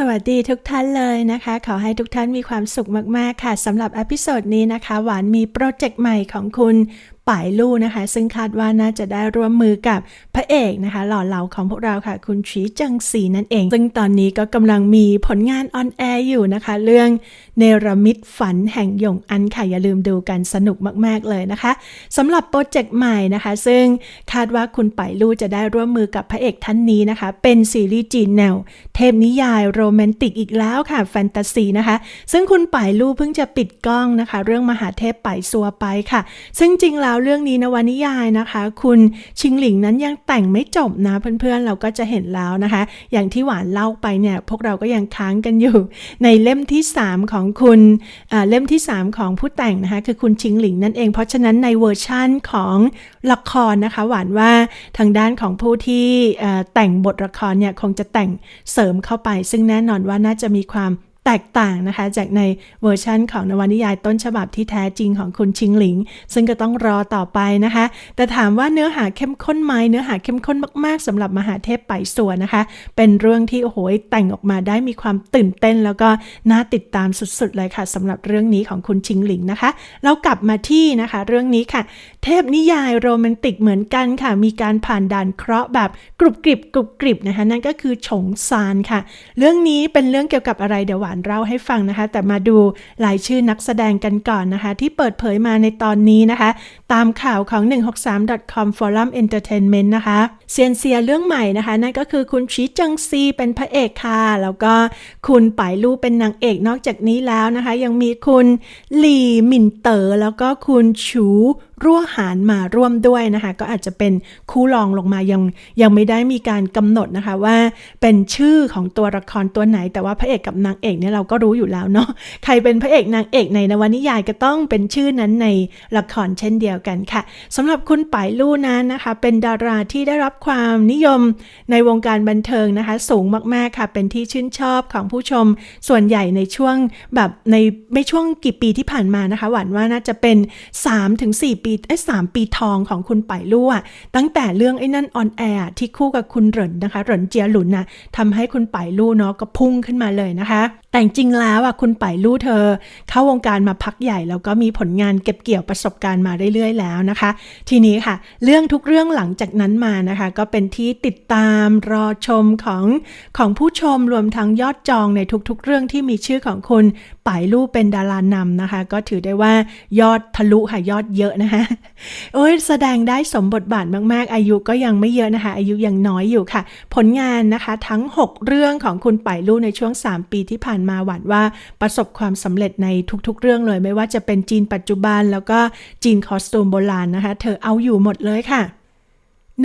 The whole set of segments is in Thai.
สวัสดีทุกท่านเลยนะคะ ขอให้ทุกท่านมีความสุขมาก ๆ ค่ะสำหรับอพิโซดนี้นะคะ หวานมีโปรเจกต์ใหม่ของคุณ ป่ายลู่นะคะ ซึ่งคาดว่าน่าจะได้ร่วมมือกับพระเอกนะคะ หล่อเหลาของพวกเราค่ะ คุณชีจิงซีนั่นเอง ซึ่งตอนนี้ก็กำลังมีผลงานออนแอร์อยู่นะคะ เรื่องเนรมิตฝันแห่งหยงอันค่ะ อย่าลืมดูกันสนุกมาก ๆ เลยนะคะสำหรับโปรเจกต์ใหม่นะคะ ซึ่งคาดว่าคุณป่ายลู่จะได้ร่วมมือกับพระเอกท่านนี้นะคะ เป็นซีรีส์จีนแนว เทพนิยายโรแมนติกอีกแล้วค่ะแฟนตาซีนะคะ ซึ่งคุณป่ายลู่เพิ่งจะปิดกล้องนะคะ เรื่องมหาเทพป่ายซัวไปค่ะ ซึ่งจริงแล้วเรื่องนี้นวนิยายนะคะ คุณชิงหลิงนั้นยังแต่งไม่จบนะเพื่อนๆเราก็จะเห็นแล้วนะคะ อย่างที่หวานเล่าไปเนี่ยพวกเราก็ยังค้างกันอยู่ ในเล่มที่ 3 ของคุณอ่าเล่มที่ 3 ของผู้แต่งนะคะคือคุณชิงหลิงนั่นเอง เพราะฉะนั้นในเวอร์ชั่นของละครนะคะ หวานว่าทางด้านของผู้ที่แต่งบทละครเนี่ยคงจะแต่งเสริมเข้าไป ซึ่งแน่นอนว่าน่าจะมีความ แตกต่างนะคะ จากในเวอร์ชั่นของนวนิยายต้นฉบับที่แท้จริงของคุณชิงหลิง ซึ่งก็ต้องรอต่อไปนะคะ แต่ถามว่าเนื้อหาเข้มข้นไหมเนื้อหาเข้มข้นมากๆสำหรับมหาเทพไปส่วนนะคะ เป็นเรื่องที่โอ้โหแต่งออกมาได้มีความตื่นเต้น แล้วก็น่าติดตามสุดๆเลยค่ะสำหรับเรื่องนี้ของคุณชิงหลิงนะคะ เรากลับมาที่นะคะ เรื่องนี้ค่ะ เทพนิยายโรแมนติกเหมือนกันค่ะ มีการผ่านด่านเคราะห์แบบกรุบกริบกรุบกริบนะคะนั่นก็คือฉงซานค่ะ เรื่องนี้เป็นเรื่องเกี่ยวกับอะไรเดี๋ยวหวานเล่าให้ฟังนะคะ แต่มาดูรายชื่อนักแสดงกันก่อนนะคะ ที่เปิดเผยมาในตอนนี้นะคะ ตามข่าวของ 163.com Forum Entertainment นะคะเซียนเซียเรื่องใหม่นะคะ นั่นก็คือคุณชีจิงซีเป็นพระเอกค่ะ แล้วก็คุณป่ายลู่เป็นนางเอกนอกจากนี้แล้วนะคะ ยังมีคุณหลี่หมินเตอ๋อแล้วก็คุณชู รั่วหารมาร่วมด้วยนะคะ ก็อาจจะเป็นคู่รองลงมายังยังไม่ได้มีการกำหนดนะคะว่าเป็นชื่อของตัวละครตัวไหน แต่ว่าพระเอกกับนางเอกเนี่ยเราก็รู้อยู่แล้วเนาะใครเป็นพระเอกนางเอกในนวนิยายก็ต้องเป็นชื่อนั้นในละครเช่นเดียวกันค่ะสำหรับคุณป่ายลู่นั้นนะคะ เป็นดาราที่ได้รับความนิยมในวงการบันเทิงนะคะ สูงมากๆค่ะ เป็นที่ชื่นชอบของผู้ชมส่วนใหญ่ในช่วงแบบในไม่ช่วงกี่ปีที่ผ่านมานะคะ หวานว่าน่าจะเป็น 3-4 ปีไอ้สามปีทองของคุณไป่ลู่อะตั้งแต่เรื่องไอ้นั่นออนแอร์ที่คู่กับคุณเหรินนะคะเหรินเจียหลุนนะทำให้คุณไป่ลู่เนาะก็พุ่งขึ้นมาเลยนะคะแต่จริงแล้วอะคุณไผ่ลู่เธอ เข้าวงการมาพักใหญ่แล้วก็มีผลงานเก็บเกี่ยวประสบการณ์มาเรื่อยๆแล้วนะคะ ทีนี้ค่ะ เรื่องทุกเรื่องหลังจากนั้นมานะคะ ก็เป็นที่ติดตามรอชมของของผู้ชมรวมทั้งยอดจองในทุกๆ เรื่องที่มีชื่อของคุณป่ายลู่เป็นดารานำนะคะ ก็ถือได้ว่ายอดทะลุค่ะยอดเยอะนะคะโอ้ยแสดงได้สมบทบาทมากๆ อายุก็ยังไม่เยอะนะคะ อายุยังน้อยอยู่ค่ะ ผลงานนะคะทั้ง 6 เรื่องของคุณไผ่ลู่ในช่วง 3 ปีที่ผ่านมาหวันว่าประสบความสำเร็จในทุกๆ เรื่องเลย ไม่ว่าจะเป็นจีนปัจจุบันแล้วก็จีนคอสตูมโบราณนะคะ เธอเอาอยู่หมดเลยค่ะ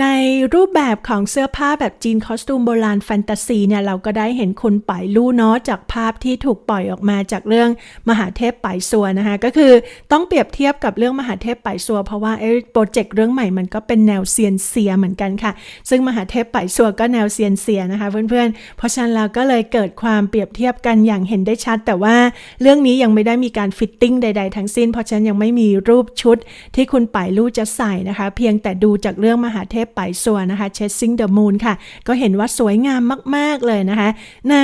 ในรูปแบบของเสื้อผ้าแบบจีนคอสตูมโบราณแฟนตาซีเนี่ยเราก็ได้เห็นคุณป่ายลู่เนาะจากภาพที่ถูกปล่อยออกมาจากเรื่องมหาเทพป่ายซัวนะคะก็คือต้องเปรียบเทียบกับเรื่องมหาเทพป่ายซัว เพราะว่าไอ้โปรเจกต์เรื่องใหม่มันก็เป็นแนวเซียนเซียเหมือนกันค่ะ ซึ่งมหาเทพป่ายซัวก็แนวเซียนเซียนะคะเพื่อนๆ เพราะฉะนั้นเราก็เลยเกิดความเปรียบเทียบกันอย่างเห็นได้ชัด แต่ว่าเรื่องนี้ยังไม่ได้มีการฟิตติ้งใด ๆ ทั้งสิ้น เพราะฉะนั้นยังไม่มีรูปชุดที่คุณป่ายลู่จะใส่นะคะ เพียงแต่ดูจากเรื่องมหาเทพป่ายซัวนะคะ Chasing the Moon ค่ะ ก็เห็นว่าสวยงามมาก ๆ เลยนะคะนะ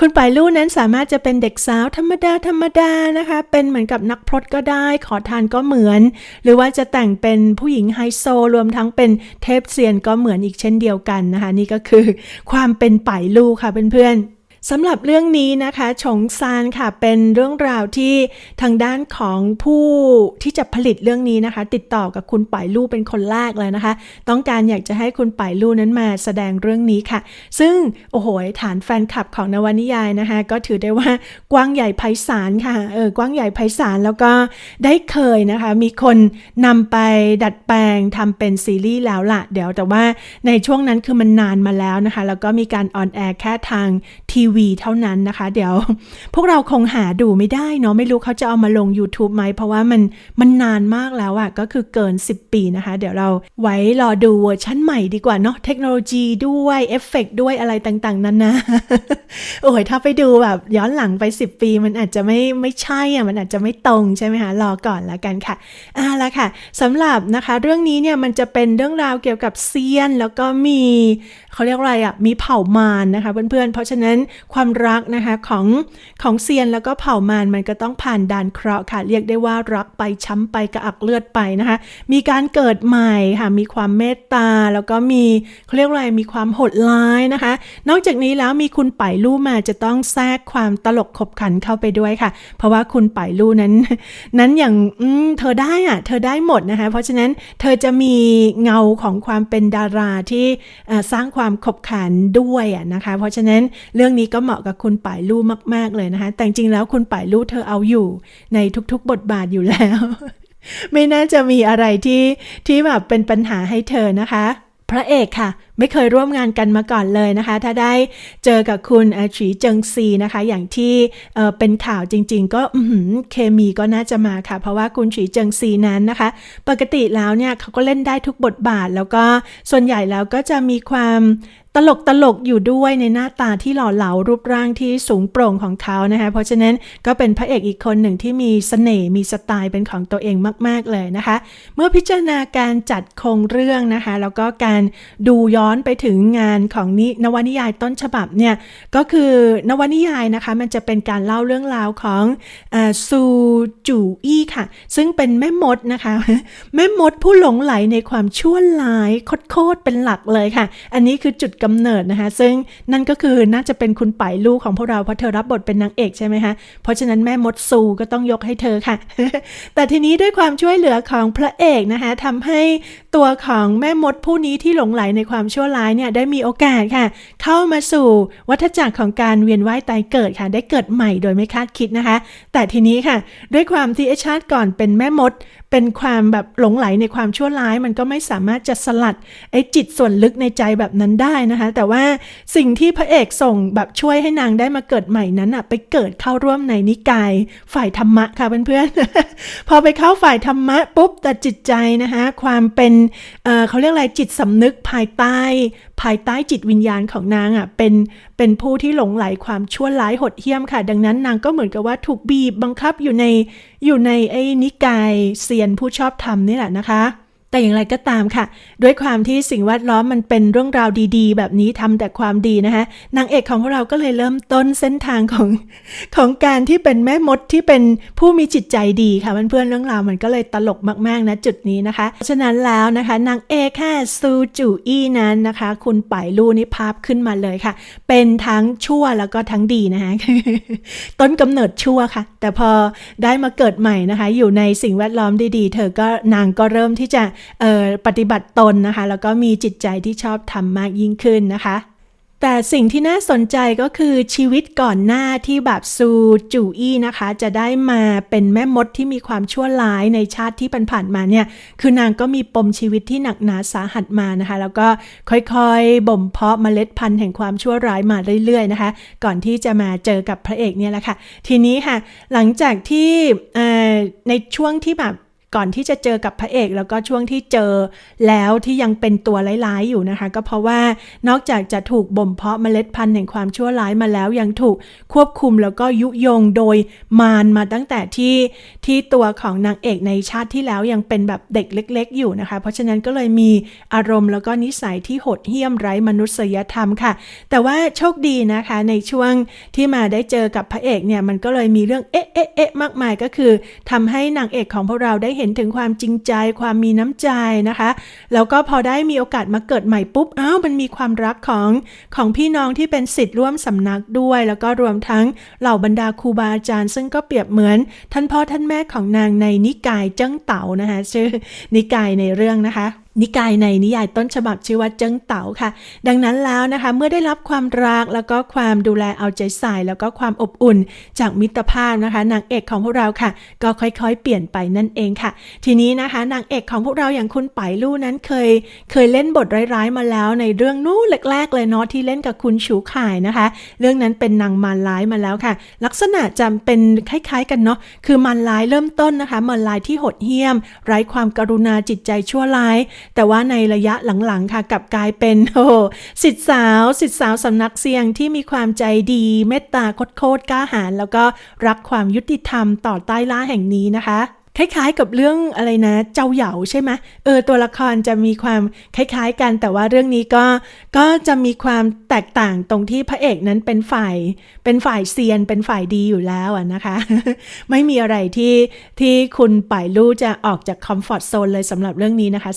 คุณป่ายลู่นั้นสามารถจะเป็นเด็กสาวธรรมดา ธรรมดานะคะ เป็นเหมือนกับนักพรตก็ได้ ขอทานก็เหมือน หรือว่าจะแต่งเป็นผู้หญิงไฮโซ รวมทั้งเป็นเทพเซียนก็เหมือนอีกเช่นเดียวกันนะคะ นี่ก็คือความเป็นป่ายลู่ค่ะเพื่อนๆ สำหรับเรื่องนี้นะคะฉงซานค่ะเป็นเรื่องราวที่ทางด้านของผู้ที่จะผลิตเรื่องนี้นะคะ ติดต่อกับคุณป่ายลู่เป็นคนแรกเลยนะคะ ต้องการอยากจะให้คุณป่ายลู่นั้นมาแสดงเรื่องนี้ค่ะ ซึ่งโอ้โหฐานแฟนคลับของนวนิยายนะคะ ก็ถือได้ว่ากว้างใหญ่ไพศาลค่ะเออกว้างใหญ่ไพศาลแล้วก็ได้เคยนะคะ มีคนนำไปดัดแปลงทำเป็นซีรีส์แล้วละเดี๋ยวแต่ว่าในช่วงนั้นคือมันนานมาแล้วนะคะ แล้วก็มีการออนแอร์แค่ทางทีวีเท่านั้นนะคะ เดี๋ยวพวกเราคงหาดูไม่ได้เนาะไม่รู้เขาจะเอามาลง YouTube ไหม เพราะว่ามันมันนานมากแล้วอะก็คือเกิน 10 ปีนะคะ เดี๋ยวเราไว้รอดูเวอร์ชั่นใหม่ดีกว่าเนาะเทคโนโลยีด้วยเอฟเฟกด้วยอะไรต่างๆ นั้นนะ โอ้ยถ้าไปดูแบบย้อนหลังไป 10 ปี มันอาจจะไม่ไม่ใช่อะมันอาจจะไม่ตรงใช่ไหมคะรอก่อนแล้วกันค่ะอ่าละค่ะสำหรับนะคะ เรื่องนี้เนี่ยมันจะเป็นเรื่องราวเกี่ยวกับเซียนแล้วก็มีเขาเรียกอะไรอะมีเผ่ามารนะคะเพื่อนๆเพราะฉะนั้นความรักนะคะของของเซียนแล้วก็เผ่ามารมันก็ต้องผ่านด่านเคราะห์ค่ะ เรียกได้ว่ารักไปช้ำไปกระอักเลือดไปนะคะ มีการเกิดใหม่ค่ะมีความเมตตา แล้วก็มีเขาเรียกอะไรมีความโหดร้ายนะคะ นอกจากนี้แล้วมีคุณป่ายลู่มาจะต้องแทรกความตลกขบขันเข้าไปด้วยค่ะ เพราะว่าคุณป่ายลู่นั้น นั้นอย่างอืมเธอได้อะเธอได้หมดนะคะ เพราะฉะนั้นเธอจะมีเงาของความเป็นดาราที่สร้างความขบขันด้วยนะคะ เพราะฉะนั้นเรื่องนี้ก็เหมาะกับคุณป่ายลู่มาก ๆ เลยนะคะ แต่จริงๆแล้วคุณป่ายลู่เธอเอาอยู่ในทุกๆ บทบาทอยู่แล้ว ไม่น่าจะมีอะไรที่ที่แบบเป็นปัญหาให้เธอนะคะ พระเอกค่ะ ไม่เคยร่วมงานกันมาก่อนเลยนะคะ ถ้าได้เจอกับคุณอาฉีเจิงซีนะคะ อย่างที่เเป็นข่าวจริง ๆ ก็เคมีก็น่าจะมาค่ะ เพราะว่าคุณฉีเจิงซีนั้นนะคะ ปกติแล้วเนี่ยเขาก็เล่นได้ทุกบทบาท แล้วก็ส่วนใหญ่แล้วก็จะมีความตลกตลกอยู่ด้วยในหน้าตาที่หล่อเหลารูปร่างที่สูงโปร่งของเขานะคะ เพราะฉะนั้นก็เป็นพระเอกอีกคนหนึ่งที่มีเสน่ห์มีสไตล์เป็นของตัวเองมาก ๆเลยนะคะ เมื่อพิจารณาการจัดโครงเรื่องนะคะ แล้วก็การดูย้อนไปถึงงานของนินวนิยายต้นฉบับเนี่ยก็คือนวนิยายนะคะมันจะเป็นการเล่าเรื่องราวของอซูจูอี้ค่ะ ซึ่งเป็นแม่มดนะคะ แม่มดผู้หลงไหลในความชั่วร้ายโคตรเป็นหลักเลยค่ะ อันนี้คือจุดกำเนิดนะคะ ซึ่งนั่นก็คือน่าจะเป็นคุณป่ายลูกของพวกเราเพราะเธอรับบทเป็นนางเอกใช่ไหมคะเพราะฉะนั้นแม่มดซูก็ต้องยกให้เธอค่ะ แต่ทีนี้ด้วยความช่วยเหลือของพระเอกนะคะทำให้ตัวของแม่มดผู้นี้ที่หลงไหลในความชวร้ายเนี่ยได้มีโอกาสค่ะ เข้ามาสู่วัฏจักรของการเวียนว่ายตายเกิดค่ะ ได้เกิดใหม่โดยไม่คาดคิดนะคะ แต่ทีนี้ค่ะ ด้วยความที่ไอชาติก่อนเป็นแม่มดเป็นความแบบหลงไหลในความชั่วร้าย มันก็ไม่สามารถจะสลัดไอ้จิตส่วนลึกในใจแบบนั้นได้นะคะ แต่ว่าสิ่งที่พระเอกส่งแบบช่วยให้นางได้มาเกิดใหม่นั้นอะไปเกิดเข้าร่วมในนิกายฝ่ายธรรมะค่ะเพื่อนๆ พอไปเข้าฝ่ายธรรมะปุ๊บแต่จิตใจนะคะความเป็นเเขาเรียกอะไรจิตสำนึกภายใต้ ภายใต้จิตวิญญาณของนางอะเป็นเป็นผู้ที่หลงไหลความชั่วร้ายหดเหี้ยมค่ะ ดังนั้นนางก็เหมือนกับว่าถูกบีบบังคับอยู่ในอยู่ในไอ้นิกายเซียนผู้ชอบธรรมนี่แหละนะคะ แต่อย่างไรก็ตามค่ะ ด้วยความที่สิ่งแวดล้อมมันเป็นเรื่องราวดี ๆ แบบนี้ทำแต่ความดีนะคะนางเอกของเราก็เลยเริ่มต้นเส้นทางของของการที่เป็นแม่มดที่เป็นผู้มีจิตใจดีค่ะเพื่อนๆเรื่องราวมันก็เลยตลกมากๆนะจุดนี้นะคะ เพราะฉะนั้นแล้วนะคะนางเอกค่ะซูจูอี้นั้นนะคะ คุณป่ายลู่นี่ภาพขึ้นมาเลยค่ะ เป็นทั้งชั่วแล้วก็ทั้งดีนะคะต้นกำเนิดชั่วค่ะ แต่พอได้มาเกิดใหม่นะคะ อยู่ในสิ่งแวดล้อมดีๆ เธอก็นางก็เริ่มที่จะปฏิบัติตนนะคะ แล้วก็มีจิตใจที่ชอบทำมากยิ่งขึ้นนะคะแต่สิ่งที่น่าสนใจก็คือชีวิตก่อนหน้าที่แบบซูจูอี้นะคะ จะได้มาเป็นแม่มดที่มีความชั่วร้ายในชาติที่ผ่านๆมาเนี่ย คือนางก็มีปมชีวิตที่หนักหนาสาหัสมานะคะ แล้วก็ค่อยๆ บ่มเพาะเมล็ดพันธุ์แห่งความชั่วร้ายมาเรื่อยๆนะคะ ก่อนที่จะมาเจอกับพระเอกเนี่ยแหละค่ะ ทีนี้ค่ะ หลังจากที่ในช่วงที่แบบ ก่อนที่จะเจอกับพระเอกแล้วก็ช่วงที่เจอแล้วที่ยังเป็นตัวร้ายๆอยู่นะคะ ก็เพราะว่านอกจากจะถูกบ่มเพาะเมล็ดพันธุ์แห่งความชั่วร้ายมาแล้วยังถูกควบคุมแล้วก็ยุยงโดยมารมาตั้งแต่ที่ที่ตัวของนางเอกในชาติที่แล้วยังเป็นแบบเด็กเล็ก ๆ อยู่นะคะ เพราะฉะนั้นก็เลยมีอารมณ์แล้วก็นิสัยที่โหดเหี้ยมไร้มนุษยธรรมค่ะ แต่ว่าโชคดีนะคะในช่วงที่มาได้เจอกับพระเอกเนี่ยมันก็เลยมีเรื่องเอ๊ะเอ๊ะเอ๊ะมากมายก็คือทำให้นางเอกของพวกเราได้เห็นถึงความจริงใจ ความมีน้ำใจนะคะ แล้วก็พอได้มีโอกาสมาเกิดใหม่ปุ๊บอ้าวมันมีความรักของของพี่น้องที่เป็นสิทธิ์ร่วมสำนักด้วย แล้วก็รวมทั้งเหล่าบรรดาครูบาอาจารย์ ซึ่งก็เปรียบเหมือน ท่านพ่อท่านแม่ของนางในนิกายเจิ้งเต๋านะคะชื่อนิกายในเรื่องนะคะ นิกายในนิยายต้นฉบับชื่อว่าเจิ้งเต๋าค่ะ ดังนั้นแล้วนะคะ เมื่อได้รับความรักแล้วก็ความดูแลเอาใจใส่แล้วก็ความอบอุ่นจากมิตรภาพนะคะนางเอกของพวกเราค่ะ ก็ค่อยๆ เปลี่ยนไปนั่นเองค่ะ ทีนี้นะคะนางเอกของพวกเราอย่างคุณไปลู่นั้นเคย เคยเล่นบทร้ายๆมาแล้วในเรื่องนู้นแรกๆเลยเนาะที่เล่นกับคุณฉูข่ายนะคะ เรื่องนั้นเป็นนางมารร้ายมาแล้วค่ะ ลักษณะจะเป็นคล้ายๆ กันเนาะคือมารร้ายเริ่มต้นนะคะมารร้ายที่โหดเหี้ยม ไร้ความกรุณาจิตใจชั่วร้ายแต่ว่าในระยะหลังๆค่ะกลับกลายเป็นโอ้สิทธิสาวสิทธิสาวสำนักเสียงที่มีความใจดีเมตตาโคตรกล้าหาญแล้วก็รักความยุติธรรมต่อใต้ล่าแห่งนี้นะคะ คล้ายๆกับเรื่องอะไรนะ เจ้าเหยาใช่ไหมเออตัวละครจะมีความคล้ายๆกัน แต่ว่าเรื่องนี้ก็ก็จะมีความแตกต่างตรงที่พระเอกนั้นเป็นฝ่ายเป็นฝ่ายเซียน เป็นฝ่ายดีอยู่แล้วนะคะ ไม่มีอะไรที่ที่คุณป่ายลู่จะออกจากคอมฟอร์ทโซนเลยสำหรับเรื่องนี้นะคะ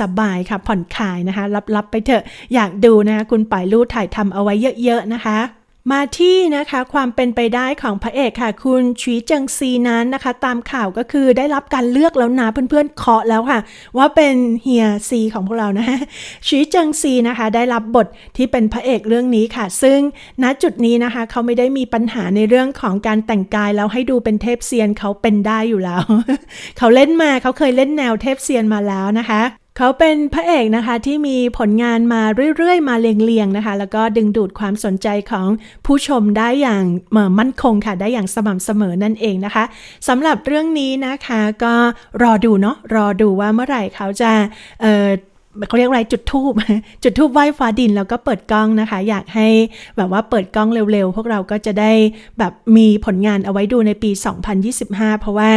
สบายๆค่ะผ่อนคลายนะคะรับๆไปเถอะอยากดูนะคะคุณป่ายลู่ถ่ายทำเอาไว้เยอะๆนะคะ มาที่นะคะความเป็นไปได้ของพระเอกค่ะ คุณชีเจิงซีนั้นนะคะ ตามข่าวก็คือได้รับการเลือกแล้วนะเพื่อนๆเคาะแล้วค่ะ ว่าเป็นเฮียซีของพวกเรานะฮะชีเจิงซีนะคะ ได้รับบทที่เป็นพระเอกเรื่องนี้ค่ะ ซึ่งณจุดนี้นะคะ เขาไม่ได้มีปัญหาในเรื่องของการแต่งกายแล้วให้ดูเป็นเทพเซียนเขาเป็นได้อยู่แล้ว เขาเล่นมาเขาเคยเล่นแนวเทพเซียนมาแล้วนะคะ เขาเป็นพระเอกนะคะที่มีผลงานมาเรื่อยๆ มาเลียงๆนะคะ แล้วก็ดึงดูดความสนใจของผู้ชมได้อย่างมั่นคงค่ะ ได้อย่างสม่ำเสมอนั่นเองนะคะสำหรับเรื่องนี้นะคะก็รอดูเนาะรอดูว่าเมื่อไหร่เขาจะเอ่อ เขาเรียกอะไรจุดทูบจุดทูบไหว้ฟ้าดินแล้วก็เปิดกล้องนะคะ อยากให้แบบว่าเปิดกล้องเร็วๆ พวกเราก็จะได้แบบมีผลงานเอาไว้ดูในปี 2025 เพราะว่า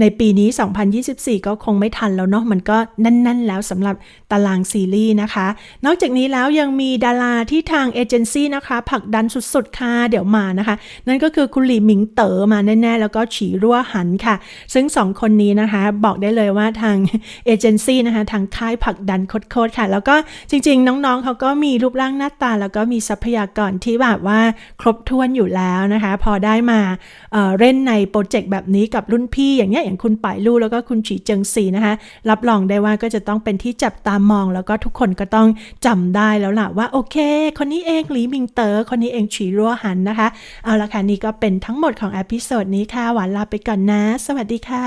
ในปีนี้ 2024 ก็คงไม่ทันแล้วเนาะมันก็นั่น ๆ แล้วสำหรับตารางซีรีส์นะคะ นอกจากนี้แล้วยังมีดาราที่ทางเอเจนซี่นะคะผลักดันสุดๆ ค่ะ เดี๋ยวมานะคะ นั่นก็คือคุณหลี่หมิงเต๋อมาแน่ๆ แล้วก็ฉีรั่วหันค่ะ ซึ่งสองคนนี้นะคะ บอกได้เลยว่าทางเอเจนซี่นะคะทางค่ายผลักดันคดโคตรๆค่ะ แล้วก็จริง ๆ น้องๆเขาก็มีรูปร่างหน้าตา แล้วก็มีทรัพยากรที่แบบว่าครบถ้วนอยู่แล้วนะคะ พอได้มาเเล่นในโปรเจกต์แบบนี้กับรุ่นพี่ อย่างเงี้ยอย่างคุณป่ายลู่แล้วก็คุณฉีเจิงซีนะคะ รับรองได้ว่าก็จะต้องเป็นที่จับตามอง แล้วก็ทุกคนก็ต้องจำได้แล้วล่ะว่าโอเค คนนี้เองหลีมิงเตอ๋อคนนี้เองฉีรัวหันนะคะ เอาละค่ะนี่ก็เป็นทั้งหมดของอพิโซดนี้ค่ะหวานลาไปก่อนนะ สวัสดีค่ะ